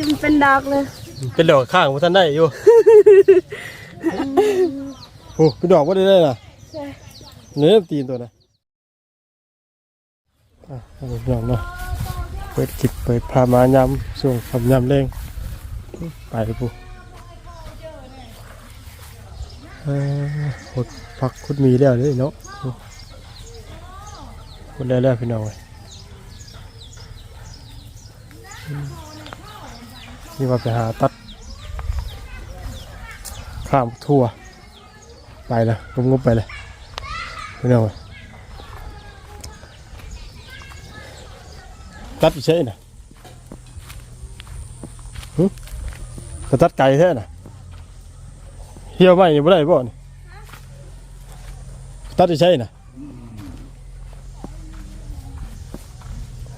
จนเป็นดอกเลย เป็นดอกข้างบ่ทันได้อยู่ โอ้เป็นดอกบ่ได้เลยน่ะใช่ เนื้อตีนตัวน่ะอะเอาไปลองเนาะเปิดคลิปเปิดพามายำช่วงคำยำแรงไปปุ๊เออหดผักคุดมีแล้วเลยเนาะคุดได้แล้วพี่น้องเอ้ยอืม นี่ว่าไปหาตัดข้ามทั่ว ไปเลยงบไปเลยพี่น้องเอ้ยตัดอีกใช่น่ะหึก็ตัดไก่แท้น่ะเหี่ยวไหมนี่บ่ได้บ่นี่ตัดอีกใช่น่ะ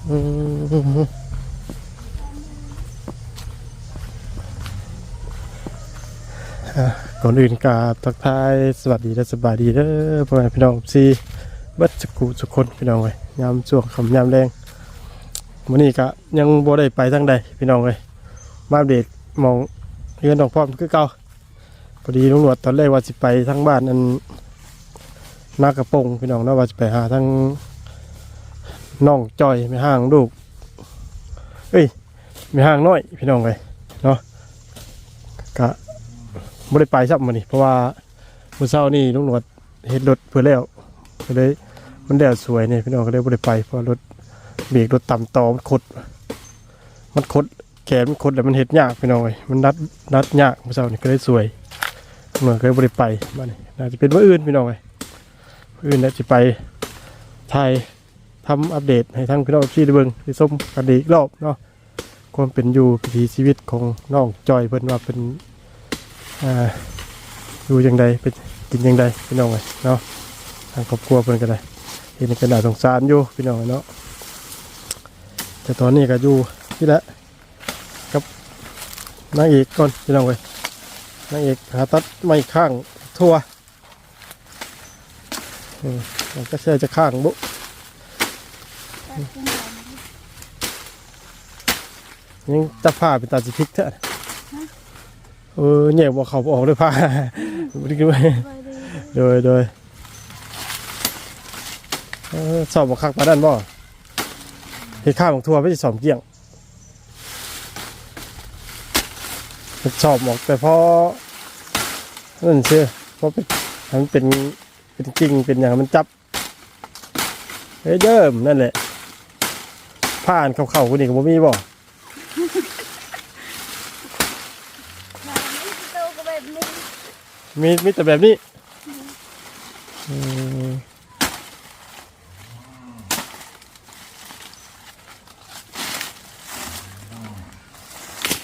อืมอะ ก่อนอื่นกราบทักทายสวัสดีและสบายดีเด้อพ่อแม่พี่น้องซีบัดสกุสุกคนพี่น้องเอ้ยยามช่วงคำยามแรงมื้อนี้ก็ยังบ่ได้ไปทางใดพี่น้องเอ้ยมาเดตมองเรือนดอกพร้อมคือเก่าพอดีลุงหนวดตอนแรกว่าสิไปทางบ้านอันนากระปงพี่น้องเนาะว่าสิไปหาทางน้องจอยไม่ห่างลูกเอ้ยไม่ห่างน้อยพี่น้องเอ้ยเนาะกะ ไม่ได้ไปซับมันนี่เพราะว่าเมื่อเช้านี่ลุงหนวดเห็นรถเพื่อแล้วก็เลยมันแดดสวยเนี่ยพี่น้องก็เลยไม่ได้ไปเพราะรถเบรกรถต่ำต่อมันคด มันคดแขนมันคดแล้วมันเห็ดยากพี่น้องเลยมันนัดนัดยากเมื่อเช้านี่ก็เลยสวยเมื่อก็เลยไม่ได้ไปมานี่น่าจะเป็นวันอื่นพี่น้องเลยมื้ออื่นน่าจะไปไทยทำอัปเดตให้ทั้งพี่น้องที่ได้เบิ่งได้ส้มกันอีกรอบเนาะความเป็นอยู่วิถีชีวิตของน้องจอยเพิ่นว่าเป็น อ่าดูยังไงเป็นกินยังไงพี่น้องเลยเนาะทางครอบครัวเพิ่นก็ได้เห็นกระดาษสงสารอยู่พี่น้องเอ้ยเนาะแต่ตอนนี้ก็อยู่ที่ละกับนางเอกก่อนพี่น้องเลยนางเอกหาตัดไม้ข้างทั่วมแล้วก็เชื่อจะข้างบุยังจะผ้าเป็นตาสิพิกเถอะ เออเนี่ยบอกเขาบ่ออกด้วยผ้าไม่ได้กินไปไปดีโดยโดยเออสอบบักคักปานนั่นบ่เฮ็ดข้าวของทัวร์ไม่ได้สอบเกี่ยงเฮ็ดสอบหมอกแต่พอนั่นเชื่อเพราะเป็นให้มันเป็นเป็นจริงเป็นอย่างมันจับเฮ้ยเยิ่มนั่นแหละผ่านเข้าๆคนนี้ก็บ่มีบ่ มาไม่โตก็แบบนี้ มีมีแต่แบบนี้อืม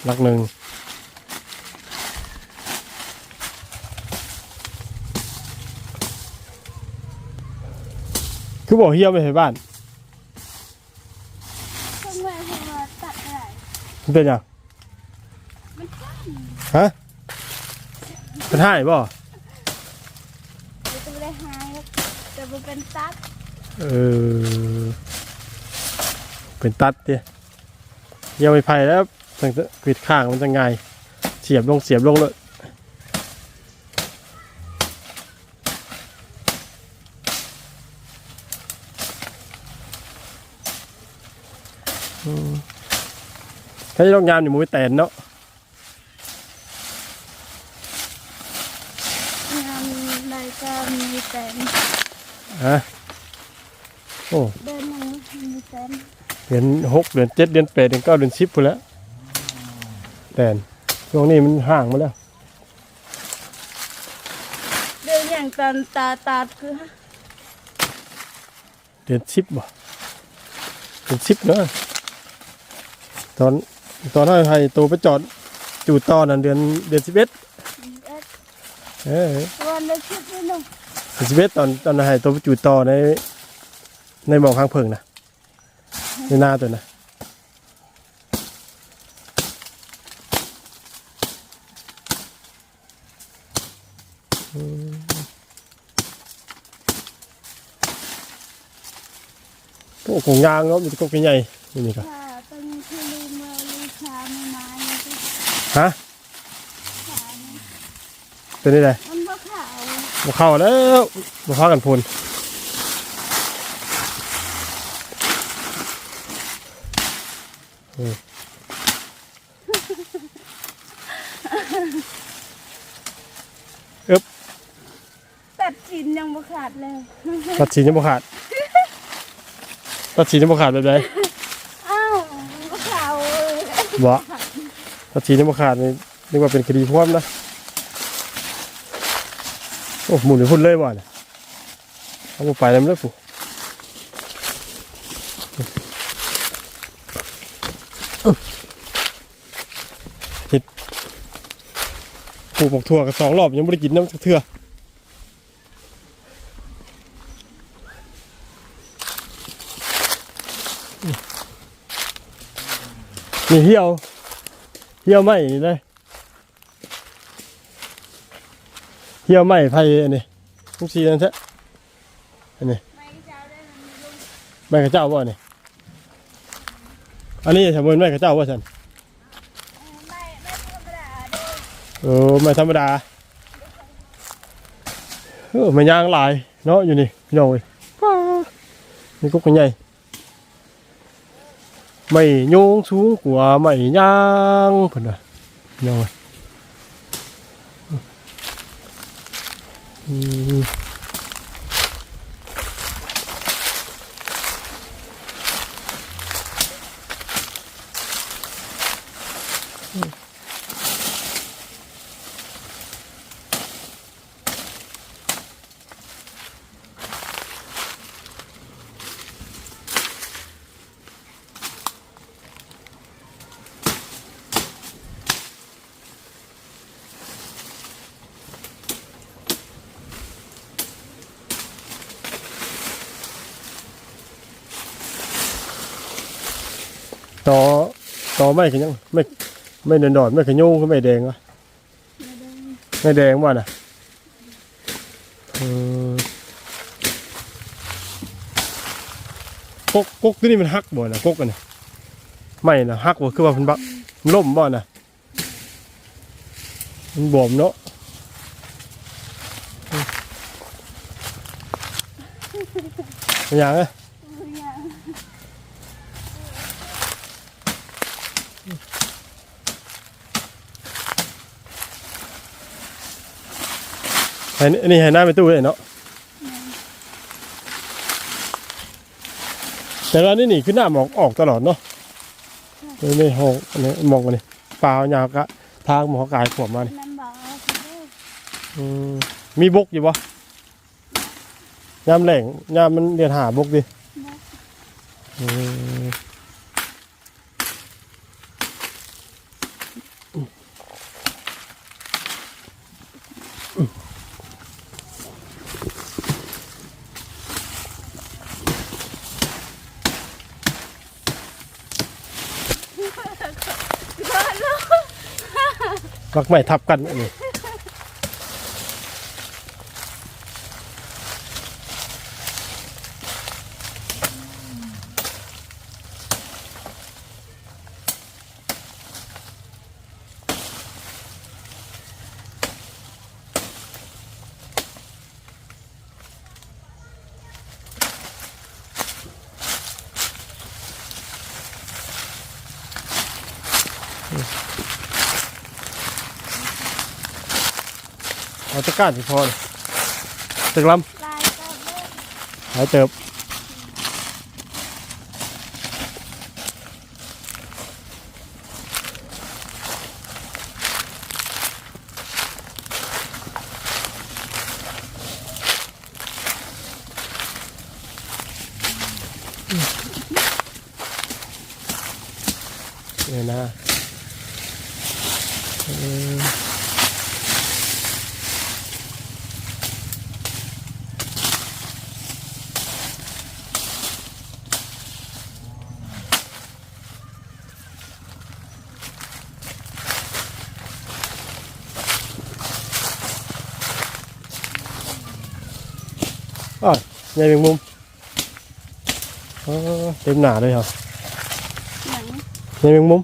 หลักหนึ่งคือบอกเฮียไม่ให้บ้านทำไมให้มาตัดอะไรมันเป็นหยังมันสั้นฮะ เป็นให้บ่เดี๋ยวจะไม่ได้หายแล้วแต่มันเป็นตัดเออเป็นตัดเดียเฮียไม่ไผ่แล้วตั้งแต่ปิดข้างมันจะไงเสียบลงเสียบลงเลยอืมถ้าจะต้องยามอยู่มือแตนเนาะ งานรายการมีแต่ ฮะ โอ้เดินหนึ่งมีแต่เดือนหกเดือนเจ็ดเดือนแปดเดือนเก้าเดือนสิบพุ่นแล้วแตนช่วงนี้มันห่างมาแล้ว เดินอย่างตอนตาตาคือฮะเดือนสิบบ่เดือนสิบเนาะตอนตอนนั้นให้ตัวไปจอดจูดต่อนั่นเดือนเดือนสิบเอ็ดเอ็ดเออวันเดียวคิดไม่ลงเดือนสิบเอ็ดตอนตอนนั้นให้ตัวไปจูดต่อใน ในหมองข้างเพิงนะในหน้าตัวนะอืมโอ้โหยางเนาะมีแตะกกใหญ่นี่นี่ครับถ้าเป็นที่ลืมมาลูกชาไม่มาเนี่ยฮะเป็นนี่ไงมันบ่ขาวมาเข้าแล้วมาพากันพูน เอออึ๊บตัดสินยังบ่ขาดเลยตัดสียังบ่ขาด ตัดสียังบ่ขาดแบบไหนอ้าวบ่ขาวเลยบ่ตัดสียังบ่ขาดนี่นึกว่าเป็นคดีพ่วมนะโอ้หมุนไปพุ่นเลยบ่เนี่ยเอาบ่ไปแล้วมันเลยผู้เฮ็ด ปลูกหมกทั่วกันสองรอบยังไม่ได้กินน้ำสักเทื่อนี่เหี่ยว เหี่ยวไหมนี่เลยเหี่ยวไหมไผ่อันนี้ทุกสีนั่นแท้อันนี้ไม่เจ้าได้มันลงแม่ข้าเจ้าบ่อันนี้อันนี้สมมติแม่ข้าเจ้าว่าฉัน ไม่ไม่ธรรมดาเด้อ เออไม่ธรรมดาเออมันยางหลายเนาะอยู่นี่พี่น้องเอ้ยนี่กุ๊กใหญ่ไม่โยงสูงกว่าไม่ยางเพิ่นน่ะพี่น้องเอ้ยอืมต่อต่อ ไม่กันยังไม่ไม่เดินดอดไม่ขยูก็ไม่แดงวะไม่แดงว่าน่ะกกกกตัวนี้มันหักบ่นะกกอันนี้ไม่น่ะหักบ่คือว่ามันบักมันล่มบ่น่ะมันบวมเนาะเป็นยังไงอันนี้ อันนี้ให้หน้าไปตู้เลยเนาะแต่ว่านี่นี่คือหน้าหมอกออกตลอดเนาะนี่นี่หอกอันนี้หมอกอันนี้เปล่ายาวกะทางหมอกายขวบมานี่มันบอกว่าสิเด้ออืมมีบกอยู่ปะยามแหล่งยามมันเดือนหาบกดิอืม มักไม่ทับกันนี่ ก้ารที่พอเลยตึกลำลายก็เด้อำหายเติบเนี่ยนะเออ อ้าวใหญ่เป็นมุมอ๋อเต็มหนาเลยครับ หนัง ใหญ่เป็นมุม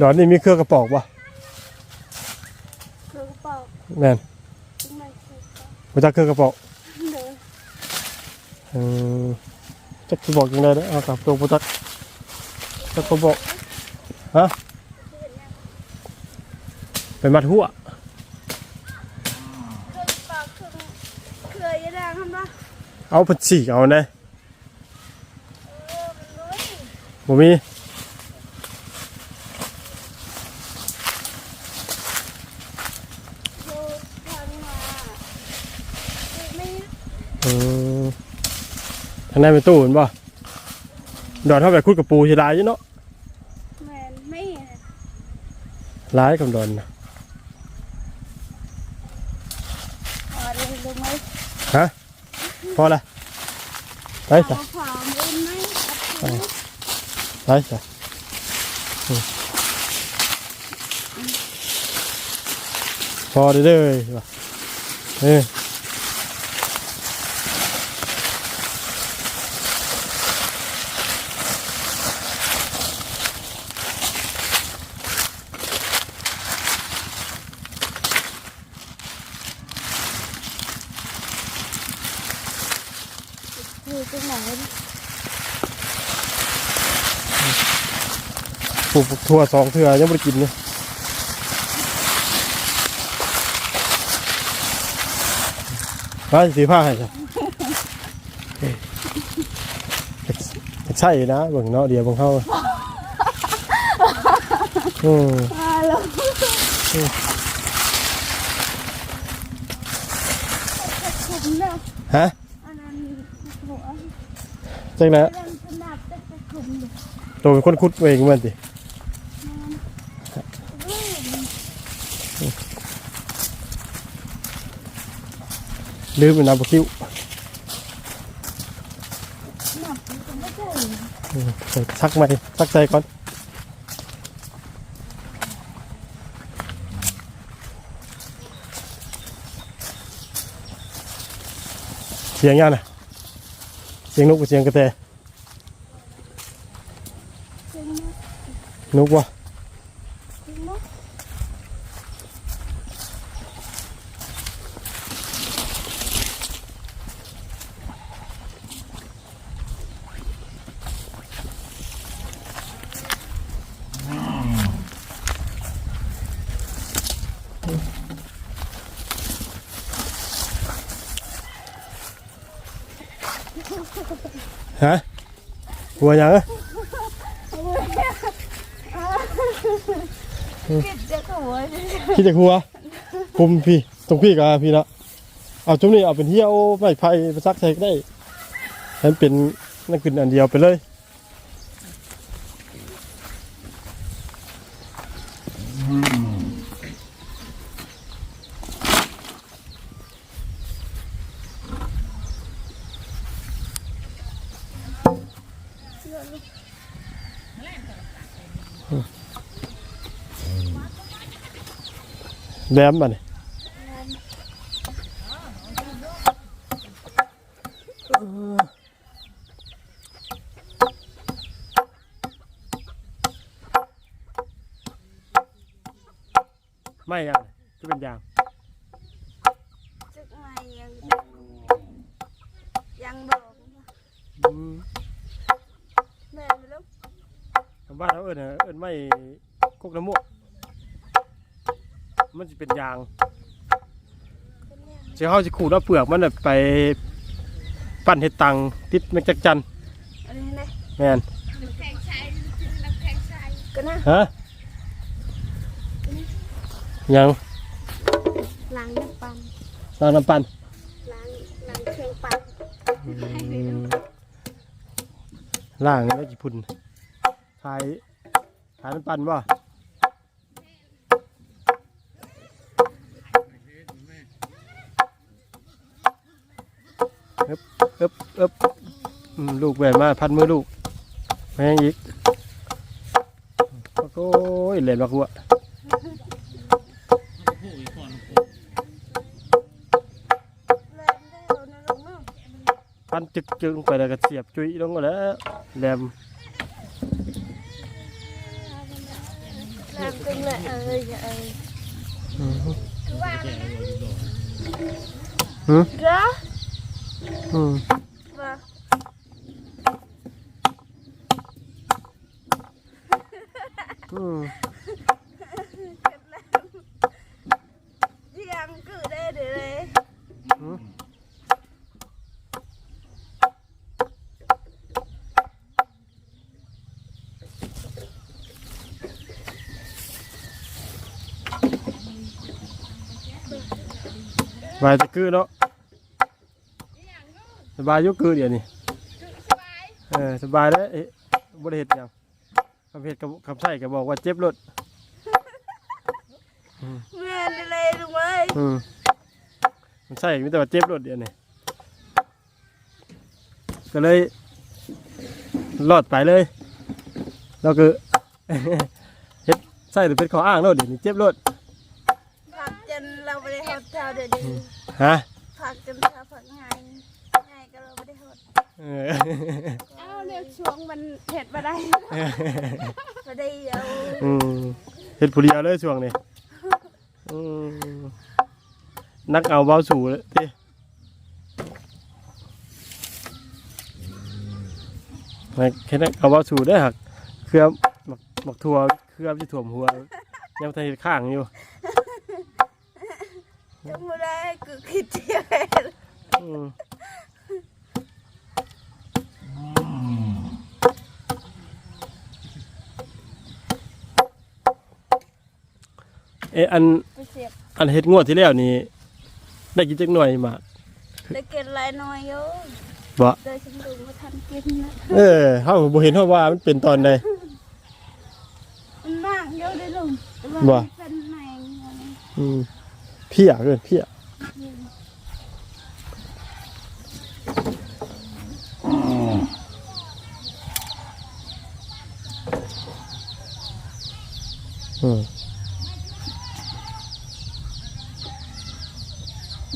ดอนนี่มีเครือกระปอกบ่คือกระเป๋าแม่นทำไมคือกระเป๋าบ่จักเครือกระปอกเดินเออจักสิบอกจังได๋เด้อเอากับตัวบ่จักจักกระบอกฮะไปมัดหัวคือกระเป๋าคือเคยยังไงทำบ้าเอาเพิ่นฉีกเอาแน่เออมันรู้ดิบ่มี โยทางมาไม่ เออ ทางในเป็นตู้เห็นบ่ดอนเท่าไปคุดกับปูสิหลายอยู่เนาะแมนไม่หลายกับดอนน่ะพอเลยรู้ไหมฮะพอละไปเอาจ้ะผ่ามือไหมไปจ้ะอืมพอเด้อๆว่ะเออ อยู่ตรงไหน ป ลูกทั่วสองเทื่อยังไม่ได้กินเลยไปสีผ้าให้จ้ะเอ้ยใช่นะเบิ่งเนาะเดี๋ยวเบิ่งเข้าอืมมาแล้วผมเนาะฮะอันนั้นหัวจังนะเรื่องขนาดจะไปคุมเลยตัวเป็นคนคุดเองมันสิ ลืมเป็นน้ำปลาคิ้วหนักมันไม่ใหม่ซักใจก่อนเสียงยังนะเสียงนกกับเสียงกระแตจริงนะนกวะ หัวยังอะคิดจะขโมยคิดจากหัวคุมพี่ตรงพี่กับพี่ละเอาจุ่มนี่เอาเป็นเหี้ยวไม้ไผ่ไปซักใส่ก็ได้ให้มันเป็นนั่นคืออันเดียวไปเลย แหลมบ่เนี่ยไม่ยังจะเป็นยาง จึกมายังยังบอก อืม แม่ไม่รู้ ทางบ้านเราเอิญเอิญไม่กกน้ำมูกมันจะเป็นยาง เป็นยังเจ้าเขาจะขูดเอาเปลือกมันน่ะไปปั้นเห็ดตังติดแมงจักจันอะไรนะแม่นน้ำแข็งใสน้ำแข็งใสก็นะฮะยังล้างน้ำปั่นล้างน้ำปั้นล้างล้างเครื่องปั่นล่างแล้วกี่พุ่นขายขายน้ำปั้นบ่เอ๊บเอ๊บเอ๊บอืม ลูกแหวนมาพันมือลูกแม่งอีกโอ้ยเล่นบักหัวเล่นได้เอานะลูกเนาะพันจึกจึงไปแล้วก็เสียบจุยลงก็แล้วแหลมตึงเลยเอ้ยเอ้ยอืมว่าหืม เด้ออืมว่าอืมยัง cứ đây để đây หืมสบายจะคือเนาะสบายอยุคือเดี๋ยวนี้เออสบายแล้วเอ๊ะบริเหตุยัง คำเพจกับคำใส่ก็บอกว่าเจ็บรถ Nguyên đi đây đúng ơi อืมมันใส่มีแต่ว่าเจ็บรถเดียวนี่ก็เลยรอดไปเลยแล้วก็เฮ็ดใส่หรือเป็นข้ออ้างรถเดี๋ยวนี้เจ็บรถ Phạt chân lâu vào đây hột theo để đi ฮะ Phạt chân theo phạt ngày Ngày cái lâu vào đây hột เออ Áo liều xuống mình thịt vào đây Vào đây đâu อืมเฮ็ดผู้เดียวเลยช่วงนี้อืมนักเอาเบาสู่เลยทีนักแค่นักเอาเบาสู่ได้อหักเครือหมักหมักทั่วเครือที่ถ่วมหัวยังทันเห็นข้างอยู่ Trong vào đây cứ khít chia อืม เอะอัน Tôi xếp อันเฮ็ดงวดที่แล้วนี่ได้กินจักหน่อยมา Để kiện lại nói vô บ่ Đây xong đừng có thằng kia nữa เออเฮาบ่เห็นเฮาว่ามันเป็นตอนใด Mình mang vô đây luôn Vâng. Phần này อืมเพี้ยเกินเพี้ยอืม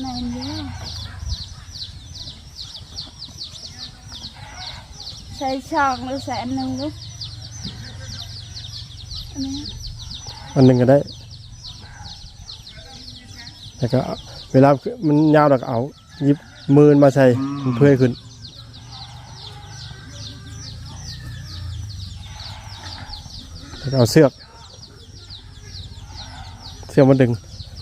Này nhớ Xây tròn nó sẽ nâng lúc Anh ấy อันหนึงก็ได้แล้วก็เวลามันยาวแล้วก็เอาหยิบมือมาใส่มันเพื่อให้ขึ้นแล้วก็เอาเสือก เสือกมันดึง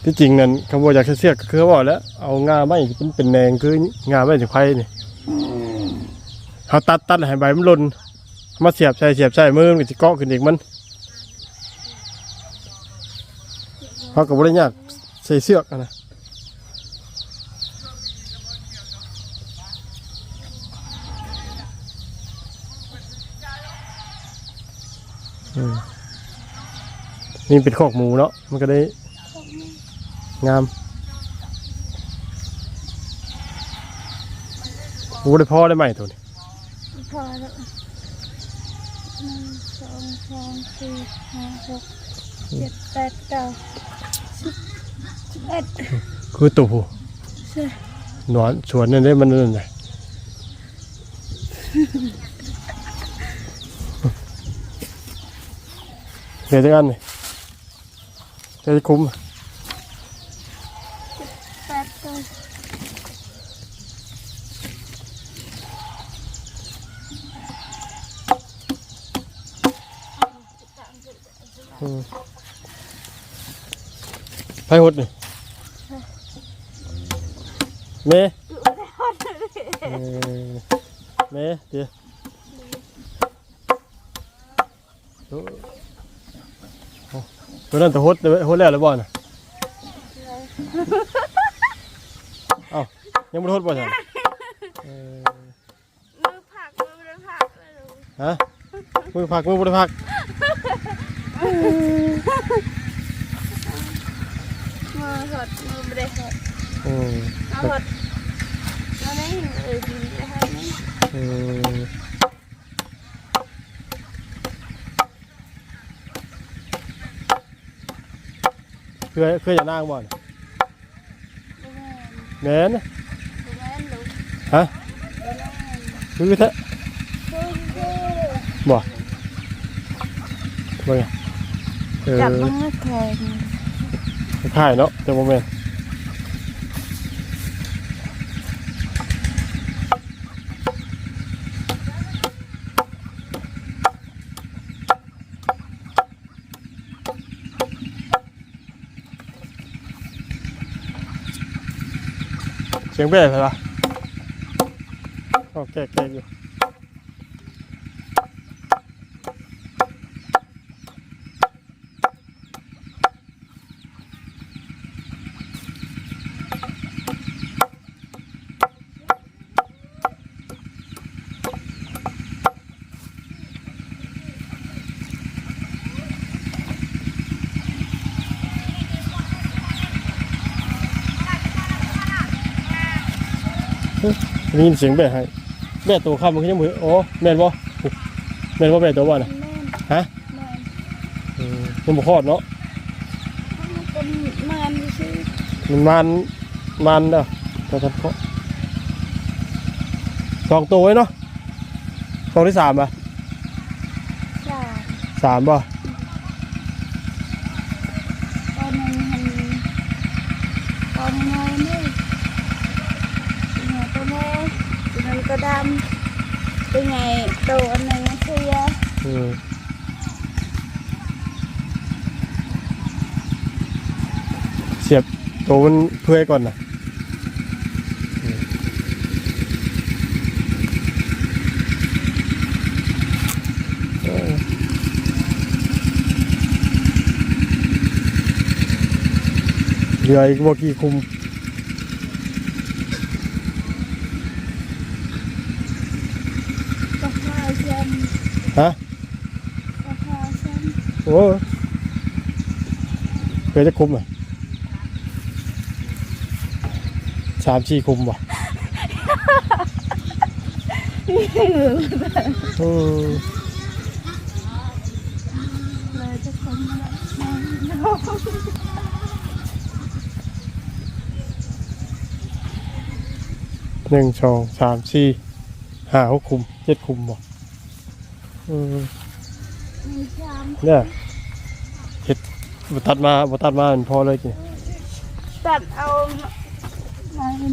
ที่จริงนั้นคำว่าอยากใช้เสือกก็คือเขาบอกแล้ว เอางาไม้เป็นเป็นแนงคืองาไม้จากไผ่นี่ เขาตัดตัดให้ใบมันหล่นมาเสียบใส่เสียบใส่มือมันจะเกาะขึ้นอีกมันเขาก็บ่ได้ยากใส่เสือกอะนะนี่เป็นขอกหมูเนาะมันก็ได้งามโอ้ได้พ่อได้ใหมตัวนี้ พอแล้วหนึ่งสองสามสี่ห้าหกเจ็ดแปดเก้าสิบสิบเอ็ดคือตัวผู้ใช่หนอนสวนนั่นได้มันนั่นไงเดี๋ยวจะกันนี่จะได้คุ้ม แปดเก้า อืม ไปหดนี่เมเออเมเดี๋ยวโอ้โอ้ตัวนั้นตัวหดเลยหดแล้วหรือบ่น่ะเอ้ายังไม่ได้หดบ่ใช่เออมือผักมือไม่ได้ผักเลยลูกฮะมือพักมือบ่ได้พัก มือหดมือไม่ได้หดอืมเอาหดเอาได้เออดีนะคะนี่อืมเคยเคยจะนั่งบ่น่ะแม่นแม่นแม่นลูกฮะแม่นคือแท้คือคือบ่บ่ไง เออจับมันก็แข็งค่ายเนาะแต่บ่แม่นเสียงเบ้ใช่ปะอ๋อแก่แก่อยู่ได้ยิ นเสียงแบะให้แบะตัวข้ามมันก็ยังมือโอ้แม่นบ่แม่นบ่แบะตัวบ่น่ะแม่นฮะแม่นอืมยังบ่คลอดเนาะมันเป็นมันชื่อมันมันมันเด้อตอนฉันเคาะสองตัวไว้เนาะตัวที่สามป่ะสามสามป่ะ ตอนนึงมันตอนน้อยนี่เป็นไงตัวแม่ตัวนั้นก็ดำเป็นไงตัวอันหนึงเสีย อืมเสียบ ตัวมันเพื่อยก่อนนะอืมเออเหลืออีกบ่กี่คุมกระเพราเช่นฮะกระเพราเช่นโอ้เคยจะคุมอะ สามสี่คุมว่ะอืมเลยจะคนมาแม่นหนึ่งสองสามสี่ห้าหกคุมเจ็ดคุมบ่อืมมีชามเนี่ยเห็ดบ่ตัดมาบ่ตัดมามันพอเลยกินตัดเอามาเป็น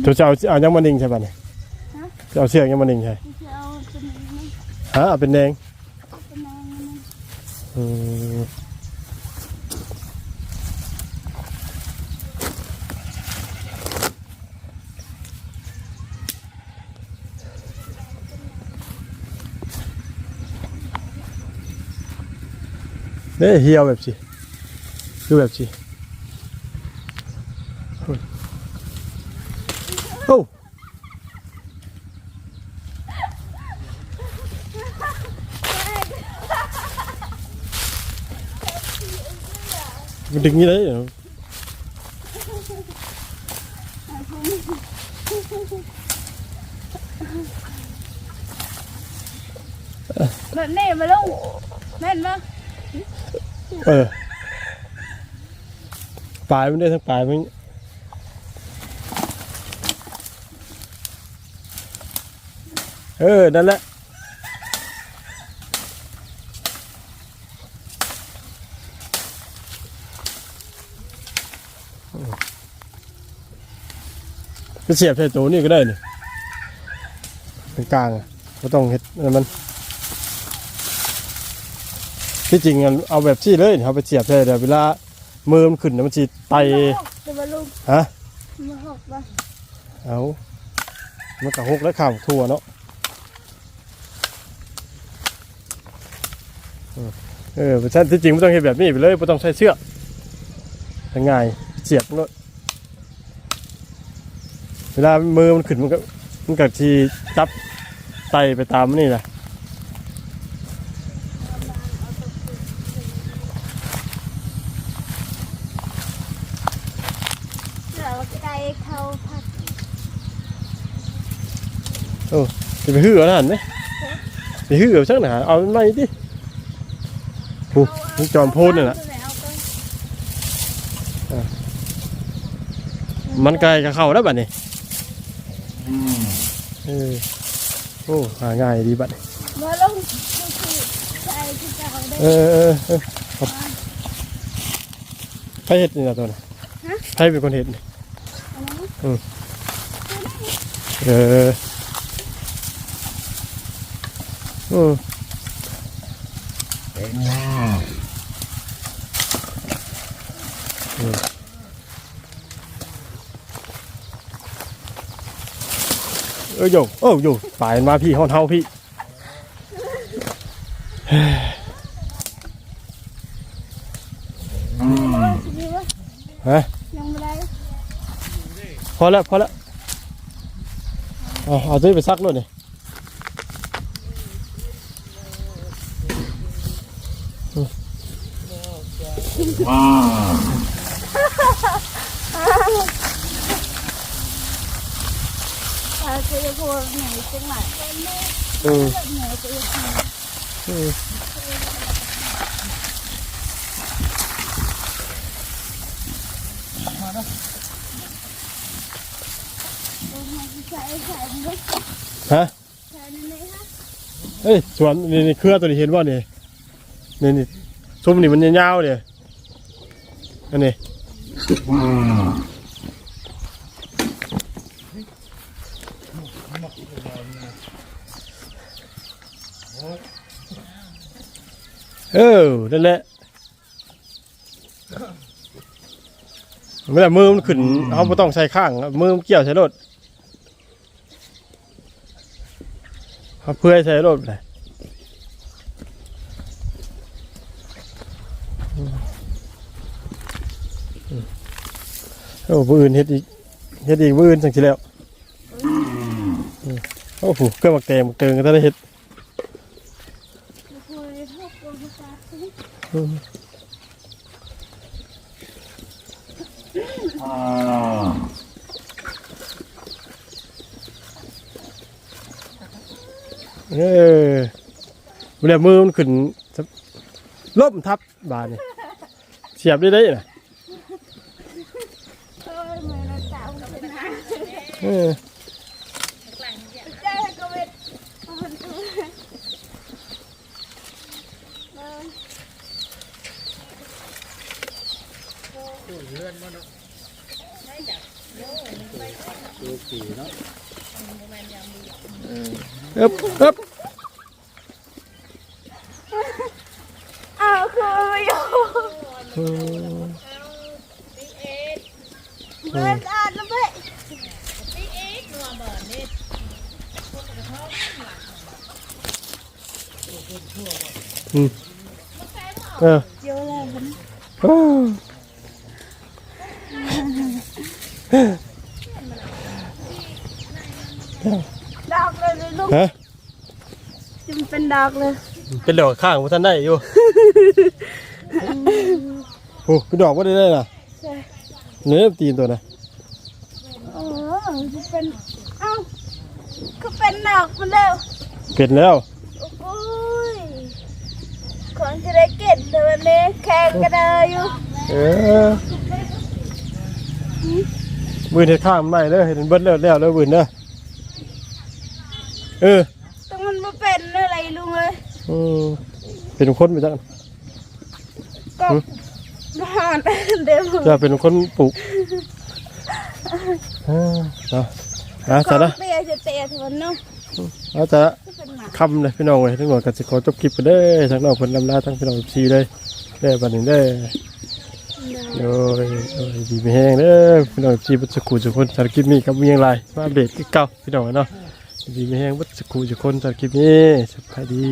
จะจะเอาเอายังมานิ่งใช่ป่ะเนี่ยฮะจะเอาเสียงยังมานิ่งใช่จะเอาเป็นนี้ฮะเอาเป็นแดงเป็นนางนี้อืมเด้เหี่ยวแบบสิคือแบบสิโอ้ มันดึงนี่เลยเหรอแบบนี้มาลุงแม่นมั้เออปลายมันได้ทั้งปลายมันเออ นั่นแหละ ก็เสียบใส่ตัวนี่ก็ได้นี่เป็นกลางอะก็ต้องเฮ็ดอันมันที่จริงอะเอาแบบที่เลยเอาไปเสียบใส่เดี๋ยวเวลามือมันขึ้นน่ะมันจีไตจะมาลุงฮะมาหกป่ะเอามันกะหกแล้วข่าวทั่วเนาะเออเออเพราะฉะนั้นที่จริงไม่ต้องเห็นแบบนี้ไปเลยไม่ต้องใช้เชือกง่ายๆเสียบมันก็ เวลามือมันขึ้นมันก็มันก็ทีจับไตไปตามนี่แหละเดี๋ยวไก่เขาผัดจะไปหื้อเอาหนไหมไปหื้อเอาชักหนาเอาไม่ดิผู้จอมโพนนี่แหละมันไกลกับเขาแล้วบัดนี้ เออโอ้หาง่ายดีบัดนี้มาลุงดูสิใส่ที่เก่าได้เออเออเออครับใครเห็ดนี่นะตัวน่ะฮะใครเป็นคนเห็ดนี่อันนี้เอออืมอื ออโยเออโยปายมาพี่ห้องเท้าพี่นี่วะฮะยังไม่ได้พอแล้วพอแล้วเอาเอาตัวไปซักเลยนี่ปลาคือพวกไหนจังหวัดเป็นแม่ อืม เหนือจะยังไง อืม ใส่ใส่ ไม่ฮะใส่ในนี้ฮะเอ้ยสวนนี่นี่เครือตัวนี้เห็นว่านี่นี่นี่ซุ้มนี่มันยาวๆเนี่ยอันนี้ เออนั่นแหละไม่ได้มือมันขึ้นเขาไม่ต้องใช้ข้าง มือมันเกี่ยวใช้รถเขาเพื่อให้ใช้รถเลยโอ้บือื่นเฮ็ดอีกเฮ็ดอีกบือื่นสังสิแล้ว โอ้โหเครื่องหมักแตงมักเติงก็ได้เฮ็ด คุยพวกคนภาษาสิ อืม เออเวลามือมันขึ้นล้มทับบานนี่เสียบได้ได้น่ะเออเหมือนเราสาวเป็นหา เออ เจ้าก็เป็นคนอื่นเออ เอ๊บเอ๊บ อ้าวคือไม่อยู่ อืม เหมือนอ่านแล้วเว้ย อืมเออ เจียวแล้วมัน อ้าว ดอกเลยเลยลูก ฮะ จะมันเป็นดอกเลย เป็นดอกข้างมันท่านได้อยู่ โอ้เป็นดอกว่าได้ได้น่ะใช่เนื้อตีนตัวน่ะโอ้จะเป็นเอ้าก็เป็นดอกมาแล้วเป็นแล้วโอ้ยคนจะได้เก็บตัวนี้แข่งกันเลยอยู่เออบืนเห็ดข้างมันได้เด้อเห็ดมันเบิดแล้วแล้วแล้วบืนเด้อเออ อืมเป็นคนไปจังก็หืมนอนเดี๋ยวจะเป็นคนปลูกเออเอาเอาจ้ะนะเตะจะเตะทวนเนาะเอาจ้ะก็เป็นหมา คำเลยพี่น้องเลยทั้งหมดก็จะขอจบคลิปไปเด้อทั้งน้องเพิ่นลำลาทั้งพี่น้องซีเลยเด้อบัดนี้เด้อโดยโดยดีไม่แห้งเด้อพี่น้องซีบัดสกูจุกคนสารคลิปนี้กับเมียงไรมาอัปเดตคือเก่าพี่น้องเนาะดีไม่แห้งบัดสกูจุกคนสารคลิปนี้สวัสดี